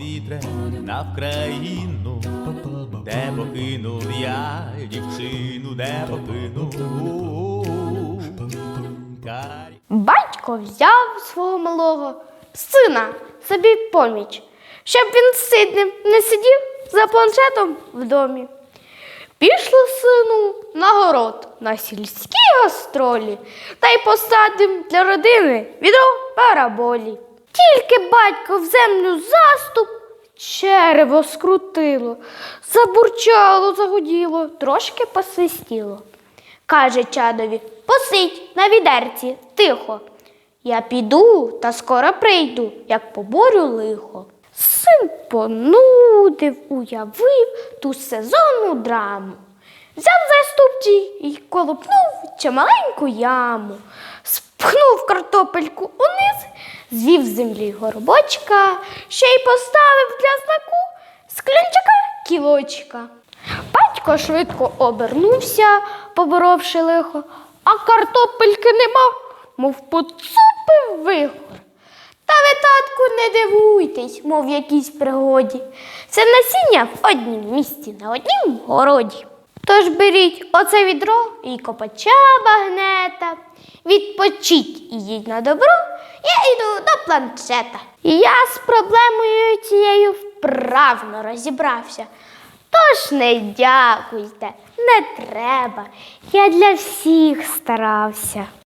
вітре на Вкраїну, де покинув я дівчину, де покинув. Батько взяв свого малого сина собі поміч, щоб він сидним не сидів за планшетом в домі. Пішло сину на город на сільські гастролі та й посадив для родини відро параболі. Тільки батько в землю заступ, черево скрутило, забурчало, загуділо, трошки посвистіло. Каже чадові, посидь на відерці, тихо. Я піду та скоро прийду, як поборю лихо. Син понудив, уявив ту сезонну драму. Взяв заступчий і колопнув чималеньку яму, спхнув картопельку звів з землі горбочка, ще й поставив для знаку склянчика кілочка. Батько швидко обернувся, поборовши лихо, а картопельки нема, мов поцупив вихор. Та ви, татку, не дивуйтесь, мов в якійсь пригоді. Це насіння в однім місці, на однім городі. Тож беріть оце відро і копача багнета, відпочіть і їдь на добро, я йду до планшета. Я з проблемою цією вправно розібрався. Тож не дякуйте, не треба. Я для всіх старався.